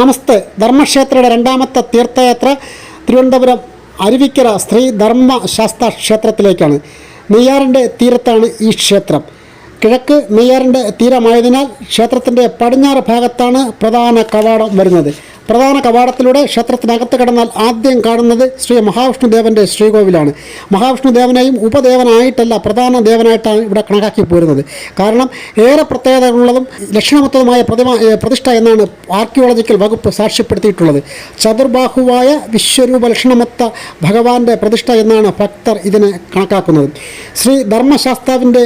നമസ്തേ. ധർമ്മക്ഷേത്രയുടെ രണ്ടാമത്തെ തീർത്ഥയാത്ര തിരുവനന്തപുരം അരുവിക്കര ശ്രീ ധർമ്മശാസ്ത്ര ക്ഷേത്രത്തിലേക്കാണ്. നെയ്യാറിന്റെ തീരത്താണ് ഈ ക്ഷേത്രം. കിഴക്ക് നെയ്യാറിന്റെ തീരമായതിനാൽ ക്ഷേത്രത്തിന്റെ പടിഞ്ഞാറ് ഭാഗത്താണ് പ്രധാന കവാടം വരുന്നത്. പ്രധാന കവാടത്തിലൂടെ ക്ഷേത്രത്തിനകത്ത് കടന്നാൽ ആദ്യം കാണുന്നത് ശ്രീ മഹാവിഷ്ണുദേവന്റെ ശ്രീകോവിലാണ്. മഹാവിഷ്ണുദേവനെയും ഉപദേവനായിട്ടല്ല പ്രധാന ദേവനായിട്ടാണ് ഇവിടെ കണക്കാക്കി പോരുന്നത്. കാരണം ഏറെ പ്രത്യേകതകളുള്ളതും ലക്ഷണമൊത്തതുമായ പ്രതിമ പ്രതിഷ്ഠ എന്നാണ് ആർക്കിയോളജിക്കൽ വകുപ്പ് സാക്ഷ്യപ്പെടുത്തിയിട്ടുള്ളത്. ചതുർബാഹുവായ വിശ്വരൂപ ലക്ഷണമത്ത ഭഗവാന്റെ പ്രതിഷ്ഠ എന്നാണ് ഭക്തർ ഇതിനെ കണക്കാക്കുന്നത്. ശ്രീ ധർമ്മശാസ്താവിന്റെ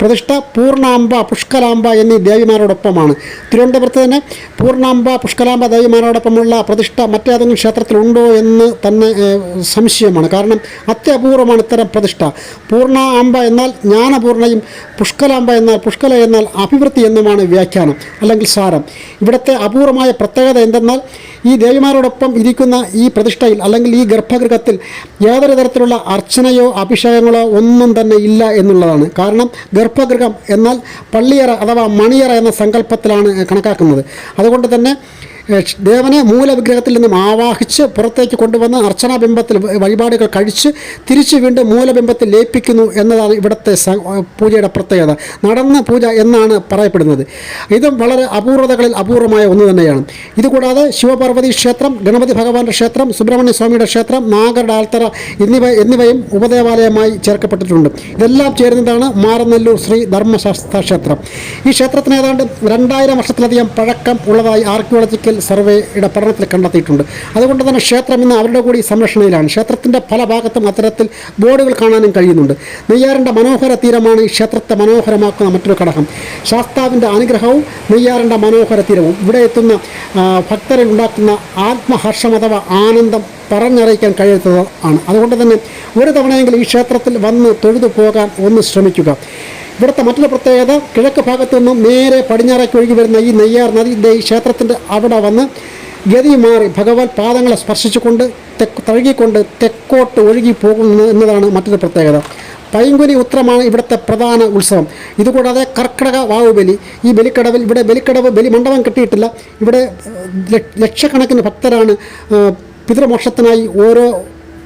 പ്രതിഷ്ഠ പൂർണാംബ പുഷ്കലാംബ എന്നീ ദേവിമാരോടൊപ്പമാണ്. തിരുവനന്തപുരത്ത് തന്നെ പൂർണാംബ പുഷ്കലാംബ ദേവിമാരോടൊപ്പമുള്ള പ്രതിഷ്ഠ മറ്റേതെങ്കിലും ക്ഷേത്രത്തിലുണ്ടോ എന്ന് തന്നെ സംശയമാണ്. കാരണം അത്യപൂർവമാണ് ഇത്തരം പ്രതിഷ്ഠ. പൂർണ അമ്പ എന്നാൽ ജ്ഞാനപൂർണയും പുഷ്കലാംബ എന്നാൽ പുഷ്കല എന്നാൽ അഭിവൃദ്ധി എന്നുമാണ് വ്യാഖ്യാനം അല്ലെങ്കിൽ സാരം. ഇവിടുത്തെ അപൂർവമായ പ്രത്യേകത എന്തെന്നാൽ ഈ ദേവിമാരോടൊപ്പം ഇരിക്കുന്ന ഈ പ്രതിഷ്ഠയിൽ അല്ലെങ്കിൽ ഈ ഗർഭഗൃഹത്തിൽ യാതൊരു തരത്തിലുള്ള അർച്ചനയോ അഭിഷേകങ്ങളോ ഒന്നും തന്നെ ഇല്ല എന്നുള്ളതാണ്. കാരണം ഗർഭഗൃഹം എന്നാൽ പള്ളിയറ അഥവാ മണിയറ എന്ന സങ്കല്പത്തിലാണ് കണക്കാക്കുന്നത്. അതുകൊണ്ട് തന്നെ ദേവനെ മൂലവിഗ്രഹത്തിൽ നിന്നും ആവാഹിച്ച് പുറത്തേക്ക് കൊണ്ടുവന്ന് അർച്ചനാബിംബത്തിൽ വഴിപാടുകൾ കഴിച്ച് തിരിച്ച് വീണ്ടും മൂലബിംബത്തിൽ ലയിപ്പിക്കുന്നു എന്നതാണ് ഇവിടുത്തെ പൂജയുടെ പ്രത്യേകത. നടന്ന പൂജ എന്നാണ് പറയപ്പെടുന്നത്. ഇതും വളരെ അപൂർവതകളിൽ അപൂർവമായ ഒന്ന് തന്നെയാണ്. ഇതുകൂടാതെ ശിവപാർവതി ക്ഷേത്രം ഗണപതി ഭഗവാന്റെ ക്ഷേത്രം സുബ്രഹ്മണ്യ സ്വാമിയുടെ ക്ഷേത്രം നാഗരുടെ ആൽത്തറ എന്നിവ എന്നിവയും ഉപദേവാലയമായി ചേർക്കപ്പെട്ടിട്ടുണ്ട്. ഇതെല്ലാം ചേരുന്നതാണ് മാറനല്ലൂർ ശ്രീ ധർമ്മശാസ്ത്ര ക്ഷേത്രം ഈ ക്ഷേത്രത്തിന് ഏതാണ്ട് രണ്ടായിരം വർഷത്തിലധികം പഴക്കം ഉള്ളതായി ആർക്കിയോളജിക്കൽ സർവേയുടെ പഠനത്തിൽ കണ്ടെത്തിയിട്ടുണ്ട്. അതുകൊണ്ട് തന്നെ ക്ഷേത്രം ഇന്ന് അവരുടെ കൂടി സംരക്ഷണയിലാണ്. ക്ഷേത്രത്തിന്റെ പല ഭാഗത്തും അത്തരത്തിൽ ബോർഡുകൾ കാണാനും കഴിയുന്നുണ്ട്. നെയ്യാറിന്റെ മനോഹര തീരമാണ് ഈ ക്ഷേത്രത്തെ മനോഹരമാക്കുന്ന മറ്റൊരു ഘടകം. ശാസ്താവിന്റെ അനുഗ്രഹവും നെയ്യാറിന്റെ മനോഹര തീരവും. ഇവിടെ എത്തുന്ന ഭക്തരിൽ ഉണ്ടാക്കുന്ന ആത്മഹർഷം അഥവാ ആനന്ദം പറഞ്ഞറിയിക്കാൻ കഴിയാത്തത് ആണ്. അതുകൊണ്ട് തന്നെ ഒരു തവണയെങ്കിലും ഈ ക്ഷേത്രത്തിൽ വന്ന് തൊഴുതു പോകാൻ ഒന്ന് ശ്രമിക്കുക. ഇവിടുത്തെ മറ്റൊരു പ്രത്യേകത കിഴക്ക് ഭാഗത്തു നിന്നും നേരെ പടിഞ്ഞാറേക്ക് ഒഴുകി വരുന്ന ഈ നെയ്യാർ നദി ഈ ക്ഷേത്രത്തിന്റെ അവിടെ വന്ന് ഗതി മാറി ഭഗവാൻ പാദങ്ങളെ സ്പർശിച്ചുകൊണ്ട് തെക്ക് തഴുകിക്കൊണ്ട് തെക്കോട്ട് ഒഴുകി പോകുന്നു എന്നതാണ് മറ്റൊരു പ്രത്യേകത. പൈങ്കുനി ഉത്രമാണ് ഇവിടുത്തെ പ്രധാന ഉത്സവം. ഇതുകൂടാതെ കർക്കിടക വാവുബലി. ഈ ബലിക്കടവിൽ ഇവിടെ ബലിക്കടവ് ബലിമണ്ഡപം കിട്ടിയിട്ടില്ല. ഇവിടെ ലക്ഷ- ലക്ഷക്കണക്കിന് ഭക്തരാണ് പിതൃമോക്ഷത്തിനായി ഓരോ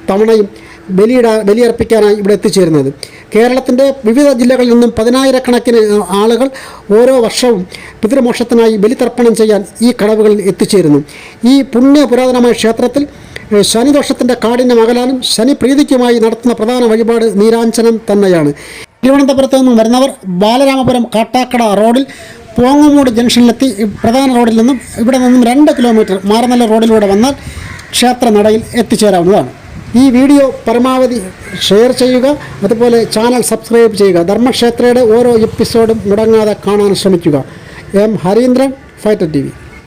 തവണയും ബലിയിട ബലിയർപ്പിക്കാനായി ഇവിടെ എത്തിച്ചേരുന്നത്. കേരളത്തിന്റെ വിവിധ ജില്ലകളിൽ നിന്നും പതിനായിരക്കണക്കിന് ആളുകൾ ഓരോ വർഷവും പിതൃമോക്ഷത്തിനായി ബലിതർപ്പണം ചെയ്യാൻ ഈ കടവുകളിൽ എത്തിച്ചേരുന്നു. ഈ പുണ്യ പുരാതനമായ ക്ഷേത്രത്തിൽ ശനിദോഷത്തിന്റെ കാടിന്റെ മകലാലും ശനി പ്രീതിക്കുമായി നടത്തുന്ന പ്രധാന വഴിപാട് നീരാഞ്ചനം തന്നെയാണ്. തിരുവനന്തപുരത്ത് നിന്നും വരുന്നവർ ബാലരാമപുരം കാട്ടാക്കട റോഡിൽ പോങ്ങമൂട് ജംഗ്ഷനിലെത്തി. പ്രധാന റോഡിൽ നിന്നും ഇവിടെ നിന്നും രണ്ട് കിലോമീറ്റർ മാറനല്ല റോഡിലൂടെ വന്നാൽ ക്ഷേത്ര നടയിൽ എത്തിച്ചേരാവുന്നതാണ്. ഈ വീഡിയോ പരമാവധി ഷെയർ ചെയ്യുക അതുപോലെ ചാനൽ സബ്സ്ക്രൈബ് ചെയ്യുക. ധർമ്മക്ഷേത്രയുടെ ഓരോ എപ്പിസോഡും മുടങ്ങാതെ കാണാൻ ശ്രമിക്കുക. M Harindran fighter T